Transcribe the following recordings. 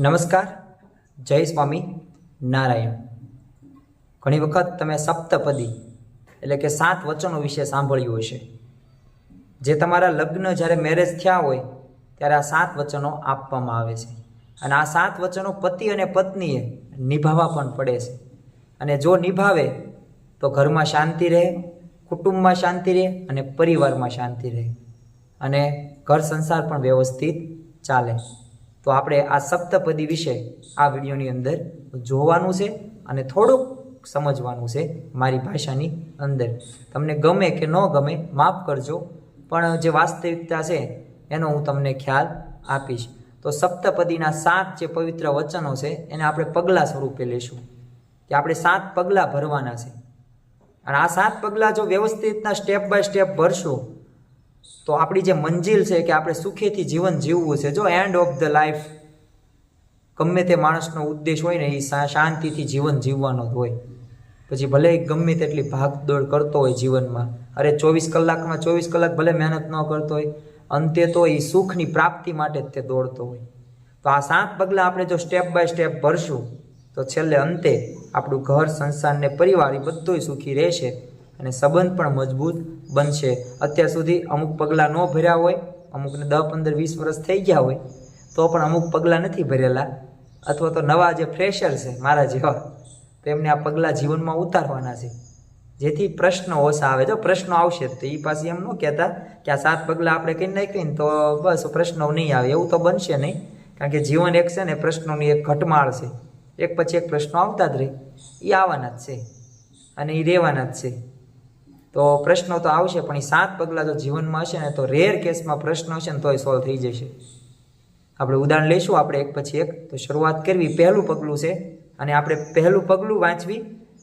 નમસ્કાર. જય સ્વામી નારાયણ. ઘણી વખત તમે સપ્તપદી એટલે કે સાત વચનો વિશે સાંભળ્યું હશે. જે તમારા લગ્ન જ્યારે મેરેજ થયા હોય, ત્યારે આ સાત વચનો આપવામાં આવે છે. અને આ સાત વચનો પતિ અને પત્નીએ નિભાવવા પણ પડે છે. અને જો નિભાવે, તો ઘરમાં શાંતિ રહે, કુટુંબમાં શાંતિ રહે અને પરિવારમાં શાંતિ રહે. અને ઘર સંસાર પણ વ્યવસ્થિત ચાલે. તો આપણે આ સપ્તપદી વિશે આ વિડીયોની અંદર જોવાનું છે અને થોડુંક સમજવાનું છે મારી ભાષાની અંદર. તમને ગમે કે ન ગમે માફ કરજો, પણ જે વાસ્તવિકતા છે એનો હું તમને ખ્યાલ આપીશ. તો સપ્તપદીના સાત જે પવિત્ર વચનો છે એને આપણે પગલાં સ્વરૂપે લેશું. કે આપણે સાત પગલાં ભરવાના છે. અને આ સાત પગલાં જો વ્યવસ્થિત રીતના સ્ટેપ બાય સ્ટેપ ભરશું તો આપણી જે મંજિલ છે કે આપણે સુખેથી જીવન જીવવું છે, જો એન્ડ ઓફ ધ લાઈફ ગમે તે માણસનો ઉદ્દેશ હોય ને, એ શાંતિથી જીવન જીવવાનો જ હોય. પછી ભલે ગમે તેટલી ભાગદોડ કરતો હોય જીવનમાં, અરે ચોવીસ કલાકમાં ચોવીસ કલાક ભલે મહેનત ન કરતો હોય, અંતે તો એ સુખની પ્રાપ્તિ માટે જ તે દોડતો હોય. તો આ સાત પગલાં આપણે જો સ્ટેપ બાય સ્ટેપ ભરશું, તો છેલ્લે અંતે આપણું ઘર, સંસાર ને પરિવાર એ બધુંય સુખી રહેશે. અને સંબંધ પણ મજબૂત બનશે. અત્યાર સુધી અમુક પગલાં ન ભર્યા હોય, અમુકને દસ, પંદર, વીસ વર્ષ થઈ ગયા હોય, તો પણ અમુક પગલાં નથી ભરેલા. અથવા તો નવા જે ફ્રેશર છે, મારા જેવા, તો એમને આ પગલાં જીવનમાં ઉતારવાના છે. જેથી પ્રશ્નો ઓછા આવે. જો પ્રશ્નો આવશે, તો એ પાછી એમ ન કહેતા કે આ સાત પગલાં આપણે કહી નાખીએ ને તો બસ પ્રશ્નો નહીં આવે. એવું તો બનશે નહીં, કારણ કે જીવન એક છે ને, પ્રશ્નોની એક ઘટમાળ છે. એક પછી એક પ્રશ્નો આવતા જ રહે. એ આવવાના જ છે. અને એ રહેવાના જ છે. તો પ્રશ્નો તો આવશે, પણ એ સાત પગલાં જો જીવનમાં હશે ને, તો રેર કેસમાં પ્રશ્ન હશે ને, તોય સોલ્વ થઈ જશે. આપણે ઉદાહરણ લઈશું, આપણે એક પછી એક. તો શરૂઆત કરવી પહેલું પગલું છે, અને આપણે પહેલું પગલું વાંચવી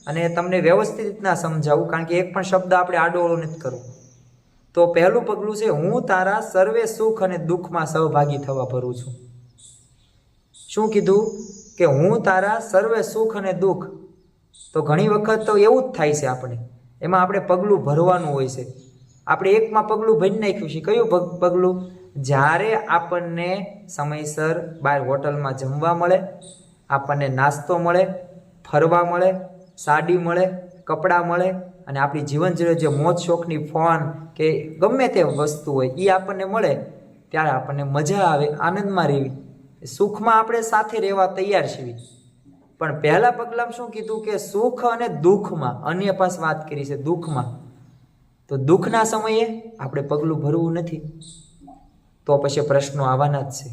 અને તમને વ્યવસ્થિત રીતના સમજાવું, કારણ કે એક પણ શબ્દ આપણે આડોળો નથી કરવો. તો પહેલું પગલું છે, હું તારા સર્વે સુખ અને દુઃખમાં સહભાગી થવા ભરું છું. શું કીધું? કે હું તારા સર્વે સુખ અને દુઃખ. તો ઘણી વખત તો એવું જ થાય છે આપણે. એમાં આપણે પગલું ભરવાનું હોય છે. આપણે એકમાં પગલું ભરી નાખ્યું છે. કયું પગલું? જ્યારે આપણને સમયસર બહાર હોટલમાં જમવા મળે, આપણને નાસ્તો મળે, ફરવા મળે, સાડી મળે, કપડાં મળે અને આપણી જીવન જરૂર જે મોજ શોખની ફોન કે ગમે તે વસ્તુ હોય એ આપણને મળે, ત્યારે આપણને મજા આવે, આનંદમાં રહેવી. સુખમાં આપણે સાથે રહેવા તૈયાર છીએ. પણ પહેલા પગલામાં શું કીધું કે સુખ અને દુઃખમાં, અન્ય પાસ વાત કરી છે દુઃખમાં. તો દુઃખના સમયે આપણે પગલું ભરવું નથી. તો પછી પ્રશ્નો આવવાના જ છે.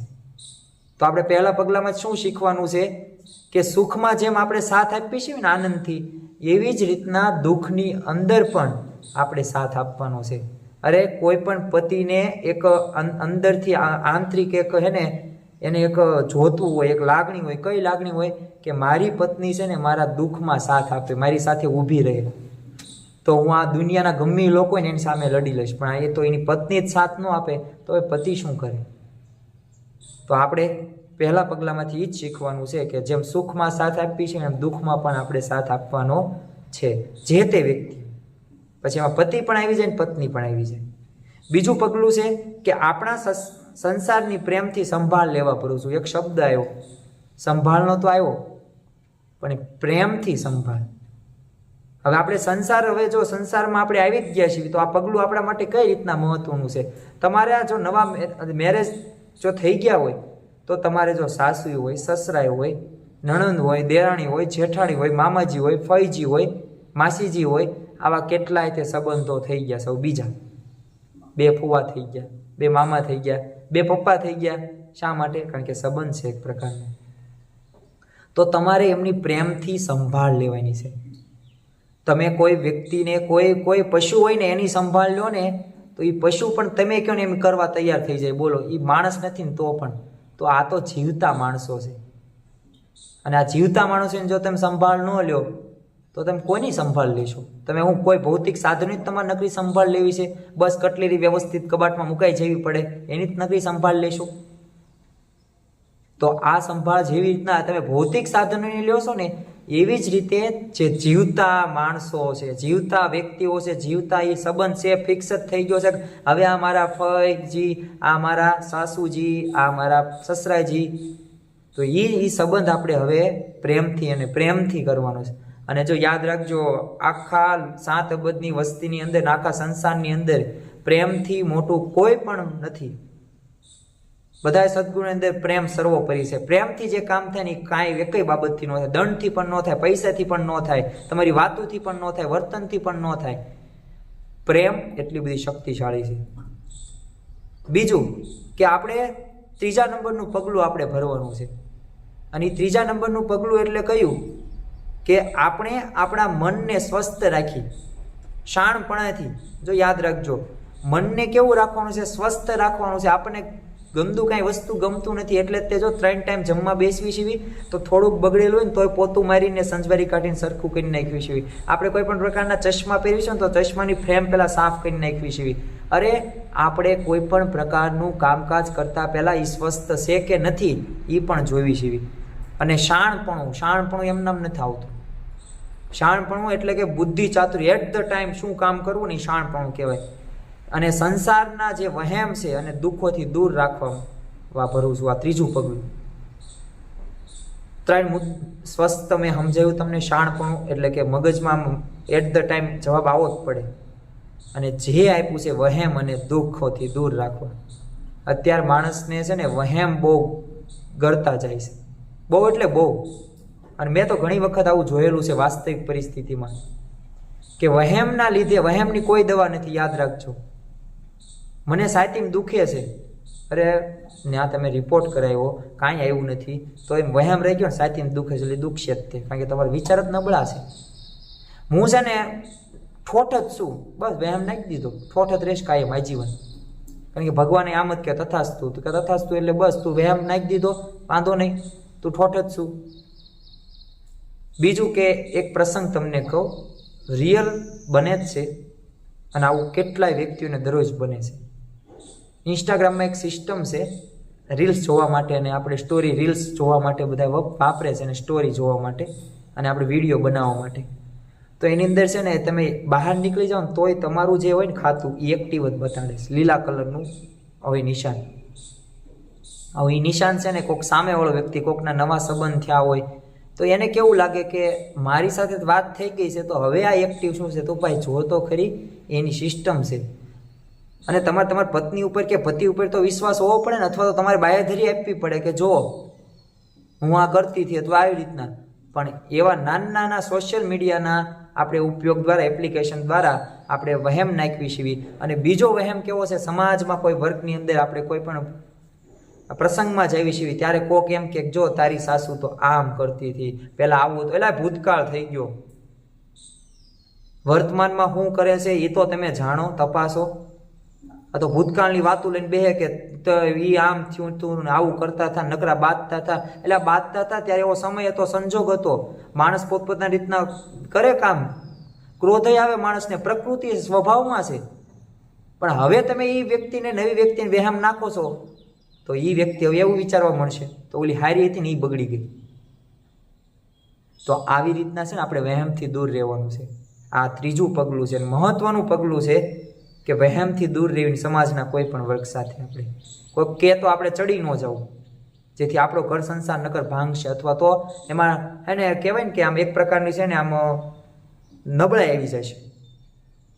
તો આપણે પહેલા પગલામાં શું શીખવાનું છે કે સુખમાં જેમ આપણે સાથ આપીએ છીએ ને આનંદથી, એવી જ રીતના દુઃખની અંદર પણ આપણે સાથ આપવાનો છે. અરે કોઈ પણ પતિને એક અંદરથી આંતરિક એક હે ને એને એક જોતું હોય, એક લાગણી હોય, કઈ લાગણી હોય કે મારી પત્ની છે ને મારા દુઃખમાં સાથ આપે, મારી સાથે ઊભી રહે. તો હું આ દુનિયાના ગમે લોકો ને એની સામે લડી લઈશ, પણ એ તો એની પત્ની જ સાથ ન આપે, તો એ પતિ શું કરે? તો આપણે પહેલા પગલામાંથી એ જ શીખવાનું છે કે જેમ સુખમાં સાથ આપી છે, એમ દુઃખમાં પણ આપણે સાથ આપવાનો છે, જે તે વ્યક્તિ. પછી એમાં પતિ પણ આવી જાય ને પત્ની પણ આવી જાય. બીજું પગલું છે કે આપણા સંસારની પ્રેમથી સંભાળ લેવા પડું છું. એક શબ્દ આવ્યો. સંભાળનો તો આવ્યો, પણ પ્રેમથી સંભાળ. હવે આપણે સંસાર, હવે જો સંસારમાં આપણે આવી જ ગયા છીએ, તો આ પગલું આપણા માટે કઈ રીતના મહત્વનું છે? તમારે આ જો નવા મેરેજ જો થઈ ગયા હોય, તો તમારે જો સાસુ હોય સસરાય હોય, નણંદ હોય, દેરાણી હોય, જેઠાણી હોય, મામાજી હોય, ફઈજી હોય, માસીજી હોય, આવા કેટલાય તે સંબંધો થઈ ગયા સૌ બીજા બે ફુવા થઈ ગયા, બે મામા થઈ ગયા બે પપ્પા થઈ ગયા. શા માટે? કારણ કે સંબંધ છે એક પ્રકારનો. તો તમારે એમની પ્રેમથી સંભાળ લેવાની છે. તમે કોઈ વ્યક્તિને, કોઈ કોઈ પશુ હોય ને એની સંભાળ લો ને, તો એ પશુ પણ તમે કહો ને એમ કરવા તૈયાર થઈ જાય. બોલો એ માણસ નથી ને તો પણ. તો આ તો જીવતા માણસો છે. અને આ જીવતા માણસોને જો તમે સંભાળ ન લ્યો તો તમે કોની સંભાળ લેશો? તમે હું કોઈ ભૌતિક સાધનની જ તમારે નકરી સંભાળ લેવી છે? બસ કટલેરી વ્યવસ્થિત કબાટમાં મુકાઈ જવી પડે, એની જ નકરી સંભાળ લેશો? તો આ સંભાળ જેવી રીતના તમે ભૌતિક સાધનોની લ્યો છો ને, એવી જ રીતે જે જીવતા માણસો છે, જીવતા વ્યક્તિઓ છે, જીવતા એ સંબંધ છે ફિક્સ જ થઈ ગયો છે હવે આ મારા ફઈજી, આ મારા સાસુજી, આ મારા સસરાજી. તો એ એ સંબંધ આપણે હવે પ્રેમથી અને પ્રેમથી કરવાનો છે. અને જો યાદ રાખજો, આખા સાત અબજની વસ્તીની અંદર આખા સંસારની અંદર પ્રેમથી મોટું કોઈ પણ નથી. બધા સદગુણની અંદર પ્રેમ સર્વોપરી છે. પ્રેમથી જે કામ થાય ને એ કાંઈ એકય બાબતથી ન થાય. દંડથી પણ ન થાય, પૈસાથી પણ ન થાય, તમારી વાતોથી પણ ન થાય, વર્તનથી પણ ન થાય. પ્રેમ એટલી બધી શક્તિશાળી છે. બીજું કે આપણે ત્રીજા નંબરનું પગલું આપણે ભરવાનું છે. અને ત્રીજા નંબરનું પગલું એટલે કયું? કે આપણે આપણા મનને સ્વસ્થ રાખી, શાણપણાથી, જો યાદ રાખજો, મનને કેવું રાખવાનું છે? સ્વસ્થ રાખવાનું છે. આપણને ગમતું કાંઈ વસ્તુ ગમતું નથી, એટલે તે જો ત્રણ ટાઈમ જમવા બેસવી છીએ તો થોડુંક બગડેલું હોય ને તોય પોતું મારીને સંજવારી કાઢીને સરખું કરી નાખવી છીએ આપણે કોઈ પણ પ્રકારના ચશ્મા પહેરીશું ને તો ચશ્માની ફ્રેમ પહેલાં સાફ કરી નાખવી છીએ અરે, આપણે કોઈ પણ પ્રકારનું કામકાજ કરતાં પહેલાં એ સ્વસ્થ છે કે નથી એ પણ જોવી છીએ અને શાણપણું શાણપણું એમ નામ નથી આવતું. શાણપણું એટલે કે બુદ્ધિ ચાતુર્ય એટ ધ ટાઈમ શું કામ કરવું ને શાણપણું કહેવાય. અને સંસારના જે વહેમ છે અને દુઃખોથી દૂર રાખવા વાપરું છું, આ ત્રીજું પગલું. ત્રણ સ્વસ્થ તમે સમજાયું તમને શાણપણું એટલે કે મગજમાં એટ ધ ટાઈમ જવાબ આવો જ પડે. અને જે આપ્યું છે વહેમ અને દુઃખોથી દૂર રાખવા. અત્યારે માણસને છે ને વહેમ બહુ ગળતા જાય છે. બહુ એટલે બહુ. અને મેં તો ઘણી વખત આવું જોયેલું છે વાસ્તવિક પરિસ્થિતિમાં કે વહેમના લીધે વહેમની કોઈ દવા નથી, યાદ રાખજો. મને સાયતિમ દુખે છે. અરે ત્યાં તમે રિપોર્ટ કરાવ્યો, કાંઈ આવ્યું નથી, તો એમ વહેમ રહી ગયો ને સાયતિમ દુખે છે, એટલે દુખશે જ તે, કારણ કે તમારા વિચાર જ નબળા છે હું છે ને ઠોઠ જ છું. બસ વહેમ નાખી દીધો. ઠોઠ જ રહેશ કાયમ આજીવન. કારણ કે ભગવાને આમ જ કે તથાસ્તુ. તો કે તથાસ્તુ એટલે બસ તું વહેમ નાખી દીધો, વાંધો નહીં. તું ઠોઠ જ છું. બીજું કે એક પ્રસંગ તમને કહું રિયલ બને જ છે અને આવું કેટલાય વ્યક્તિઓને દરરોજ બને છે. ઇન્સ્ટાગ્રામમાં એક સિસ્ટમ છે રીલ્સ જોવા માટે અને આપણે સ્ટોરી રીલ્સ જોવા માટે બધા વપ- વાપરે છે અને સ્ટોરી જોવા માટે અને આપણે વીડિયો બનાવવા માટે. તો એની અંદર છે ને, તમે બહાર નીકળી જાઓ ને તોય તમારું જે હોય ને ખાતું એ એક્ટિવ જ બતાડે છે. લીલા કલરનું હવે નિશાન. હવે એ નિશાન છે ને કોઈક સામેવાળો વ્યક્તિ કોકના નવા સંબંધ થયા હોય તો એને કેવું લાગે કે મારી સાથે વાત થઈ ગઈ છે, તો હવે આ એક્ટિવ શું છે? તો ભાઈ જો તો ખરી, એની સિસ્ટમ છે. અને તમારે તમારી પત્ની ઉપર કે પતિ ઉપર તો વિશ્વાસ હોવો પડે ને, અથવા તો તમારે બાયાધરી આપવી પડે કે જો, હું આ કરતી હતી અથવા આવી રીતના. પણ એવા નાના નાના સોશિયલ મીડિયાના આપણે ઉપયોગ દ્વારા એપ્લિકેશન દ્વારા આપણે વહેમ નાખવી છીએ અને બીજો વહેમ કેવો છે? સમાજમાં કોઈ વર્ગની અંદર આપણે કોઈ પણ પ્રસંગમાં જઈએ છીએ ત્યારે કોક એમ કે, જો તારી સાસુ તો આમ કરતી હતી. પહેલાં આવું હતું. એટલે ભૂતકાળ થઈ ગયો. વર્તમાનમાં શું કરે છે એ તો તમે જાણો, તપાસો. આ તો ભૂતકાળની વાતો લઈને બેહે કે, તો એ આમ થયું તું ને આવું કરતા હતા, નકરા બાંધતા હતા. એટલે બાંધતા હતા ત્યારે એવો સમય હતો, સંજોગ હતો. માણસ પોતપોતાની રીતના કરે કામ. ક્રોધય આવે માણસને. પ્રકૃતિ સ્વભાવમાં છે. પણ હવે તમે એ વ્યક્તિને, નવી વ્યક્તિને વહેમ નાખો છો. તો એ વ્યક્તિ હવે એવું વિચારવા મળશે તો ઓલી હારી હતી ને એ બગડી ગઈ. તો આવી રીતના છે ને આપણે વહેમથી દૂર રહેવાનું છે. આ ત્રીજું પગલું છે મહત્વનું પગલું છે કે વહેમથી દૂર રહીને સમાજના કોઈ પણ વર્ગ સાથે આપણે કોઈ કે તો આપણે ચડી ન જવું જેથી આપણો ઘર સંસાર નગર ભાંગશે અથવા તો એમાં એને કહેવાય ને કે આમ એક પ્રકારની છે ને આમ નબળાઈ આવી જશે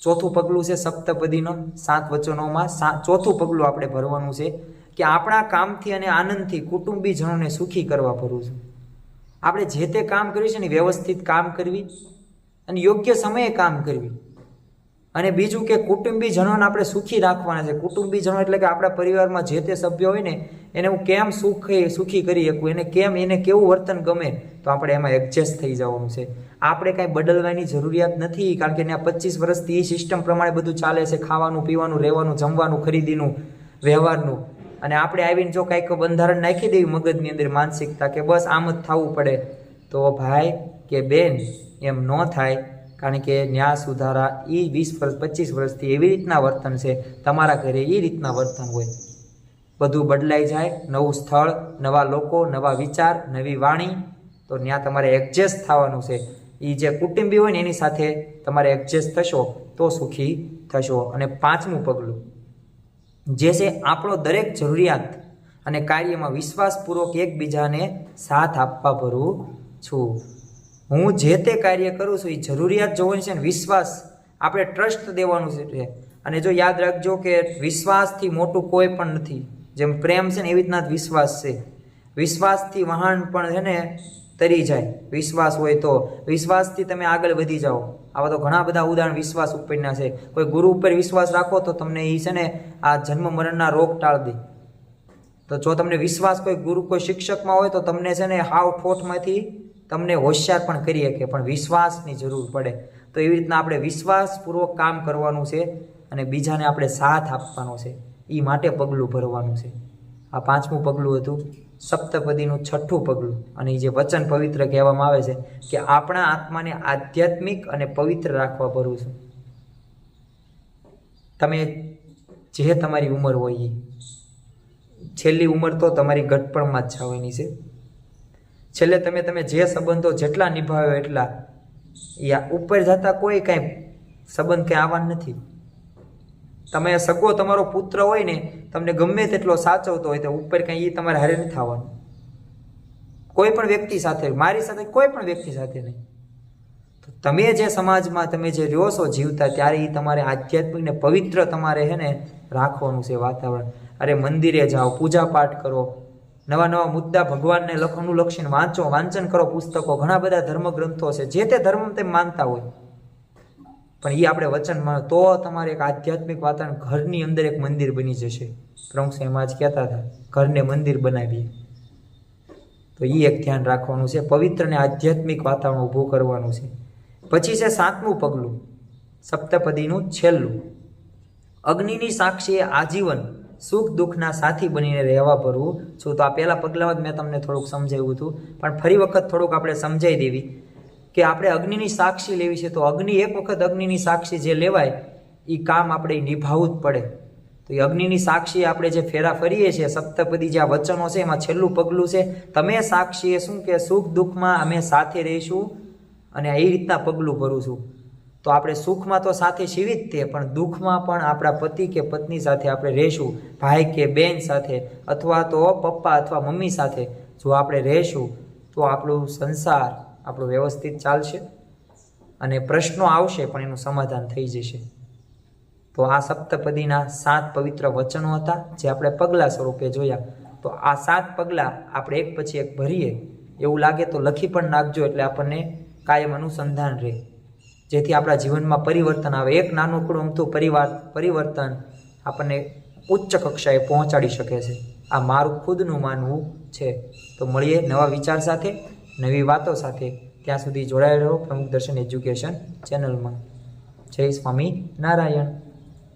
ચોથું પગલું છે સપ્તપદીનો, સાત વચનોમાં ચોથું પગલું આપણે ભરવાનું છે. કે આપણા કામથી અને આનંદથી કુટુંબીજનોને સુખી કરવા ભરવું છું. આપણે જે તે કામ કર્યું છે ને વ્યવસ્થિત કામ કરવી અને યોગ્ય સમયે કામ કરવી. અને બીજું કે કુટુંબીજનોને આપણે સુખી રાખવાના છે. કુટુંબીજનો એટલે કે આપણા પરિવારમાં જે તે સભ્ય હોય ને, એને હું કેમ સુખી સુખી કરી શકું, એને કેમ, એને કેવું વર્તન ગમે, તો આપણે એમાં એડજસ્ટ થઈ જવાનું છે. આપણે કાંઈ બદલવાની જરૂરિયાત નથી, કારણ કે ત્યાં પચીસ વર્ષથી એ સિસ્ટમ પ્રમાણે બધું ચાલે છે. ખાવાનું, પીવાનું, રહેવાનું, જમવાનું, ખરીદીનું, વ્યવહારનું. અને આપણે આવીને જો કાંઈક બંધારણ નાખી દેવી મગજની અંદર માનસિકતા કે બસ આમ જ થવું પડે, તો ભાઈ કે બેન, એમ ન થાય. કારણ કે ન્યાય સુધારા એ વીસ વર્ષ, પચીસ વર્ષથી એવી રીતના વર્તન છે. તમારા ઘરે એ રીતના વર્તન હોય. બધું બદલાઈ જાય, નવું સ્થળ, નવા લોકો, નવા વિચાર, નવી વાણી, તો ત્યાં તમારે એડજસ્ટ થવાનું છે. એ જે કુટુંબી હોય ને એની સાથે તમારે એડજસ્ટ થશો, તો સુખી થશો. અને પાંચમું પગલું જે છે આપણો દરેક જરૂરિયાત અને કાર્યમાં વિશ્વાસપૂર્વક એકબીજાને સાથ આપવા ભરું છું. હું જે તે કાર્ય કરું છું એ જરૂરિયાત જોવાની છે ને વિશ્વાસ આપણે ટ્રસ્ટ દેવાનું છે અને જો યાદ રાખજો કે વિશ્વાસથી મોટું કોઈ પણ નથી. જેમ પ્રેમ છે ને એવી રીતના જ વિશ્વાસ છે. વિશ્વાસથી વહાણ પણ છે ને તરી જાય. વિશ્વાસ હોય તો. વિશ્વાસથી તમે આગળ વધી જાઓ. આવા તો ઘણા બધા ઉદાહરણ વિશ્વાસ ઉપરના છે. કોઈ ગુરુ ઉપર વિશ્વાસ રાખો તો તમને એ છે ને આ જન્મ મરણના રોગ ટાળ દે. તો જો તમને વિશ્વાસ કોઈ ગુરુ, કોઈ શિક્ષકમાં હોય તો તમને છે ને હાવ ઠોઠમાંથી તમને હોશિયાર પણ કરી શકે, પણ વિશ્વાસની જરૂર પડે. તો એવી રીતના આપણે વિશ્વાસપૂર્વક કામ કરવાનું છે અને બીજાને આપણે સાથ આપવાનો છે. એ માટે પગલું ભરવાનું છે. આ પાંચમું પગલું હતું સપ્તપદીનું છઠ્ઠું પગલું. અને જે વચન પવિત્ર કહેવામાં આવે છે કે આપણા આત્માને આધ્યાત્મિક અને પવિત્ર રાખવા ભરું છું. તમે જે તમારી ઉંમર હોય એ છેલ્લી ઉંમર તો તમારી ઘટપણમાં જ જવાની છે. છેલ્લે તમે તમે જે સંબંધો જેટલા નિભાવ્યો એટલા એ ઉપર જતા કોઈ કાંઈ સંબંધ કંઈ આવવાનું નથી. તમે સગો તમારો પુત્ર હોય ને, તમને ગમે તેટલો સાચવતો હોય તો ઉપર કંઈ એ તમારે હારે નહીં થવાનું. કોઈ પણ વ્યક્તિ સાથે, મારી સાથે કોઈ પણ વ્યક્તિ સાથે નહીં. તો તમે જે સમાજમાં તમે જે રહ્યો છો જીવતા ત્યારે એ તમારે આધ્યાત્મિક ને પવિત્ર તમારે હે ને રાખવાનું છે વાતાવરણ. અરે મંદિરે જાઓ પૂજા પાઠ કરો, નવા નવા મુદ્દા ભગવાનને લખનું અનુલક્ષીને વાંચો, વાંચન કરો પુસ્તકો, ઘણા બધા ધર્મ ગ્રંથો છે. જે તે ધર્મ તેમ માનતા હોય. પણ એ આપણે વચનમાં તો તમારે એક આધ્યાત્મિક વાતાવરણ, ઘરની અંદર એક મંદિર બની જશે. પ્રમુખ સાહેબ આજ કહેતા હતા, ઘરને મંદિર બનાવીએ. તો એ એક ધ્યાન રાખવાનું છે, પવિત્ર અને આધ્યાત્મિક વાતાવરણ ઊભું કરવાનું છે. પછી છે સાતમું પગલું, સપ્તપદીનું છેલ્લું. અગ્નિની સાક્ષીએ આજીવન, સુખ દુઃખના સાથી બનીને રહેવા ભરવું. છું તો આ પહેલા પગલામાં જ મેં તમને થોડુંક સમજાવ્યું હતું, પણ ફરી વખત થોડુંક આપણે સમજાવી દેવી. કે આપણે અગ્નિની સાક્ષી લેવી છે, તો અગ્નિ એક વખત અગ્નિની સાક્ષી જે લેવાય એ કામ આપણે નિભાવવું જ પડે. તો એ અગ્નિની સાક્ષી આપણે જે ફેરા ફરીએ છીએ, સપ્તપદી જે આ વચનો છે, એમાં છેલ્લું પગલું છે, તમે સાક્ષીએ શું કે સુખ દુઃખમાં અમે સાથે રહીશું અને એ રીતના પગલું ભરું છું. તો આપણે સુખમાં તો સાથે સીવી જ તે, પણ દુઃખમાં પણ આપણા પતિ કે પત્ની સાથે આપણે રહેશું, ભાઈ કે બેન સાથે, અથવા તો પપ્પા અથવા મમ્મી સાથે જો આપણે રહેશું, તો આપણું સંસાર આપણું વ્યવસ્થિત ચાલશે અને પ્રશ્નો આવશે પણ એનું સમાધાન થઈ જશે. તો આ સપ્તપદીના સાત પવિત્ર વચનો હતા, જે આપણે પગલાં સ્વરૂપે જોયા. તો આ સાત પગલાં આપણે એક પછી એક ભરીએ. એવું લાગે તો લખી પણ નાખજો એટલે આપણને કાયમ અનુસંધાન રહે. જેથી આપણા જીવનમાં પરિવર્તન આવે. એક નાનકડું અમથું પરિવાર, પરિવર્તન આપણને ઉચ્ચ કક્ષાએ પહોંચાડી શકે છે. આ મારું ખુદનું માનવું છે. તો મળીએ નવા વિચાર સાથે. નવી વાતો સાથે ત્યાં સુધી જોડાયેલો પ્રમુખ દર્શન એજ્યુકેશન ચેનલમાં. જય સ્વામી નારાયણ.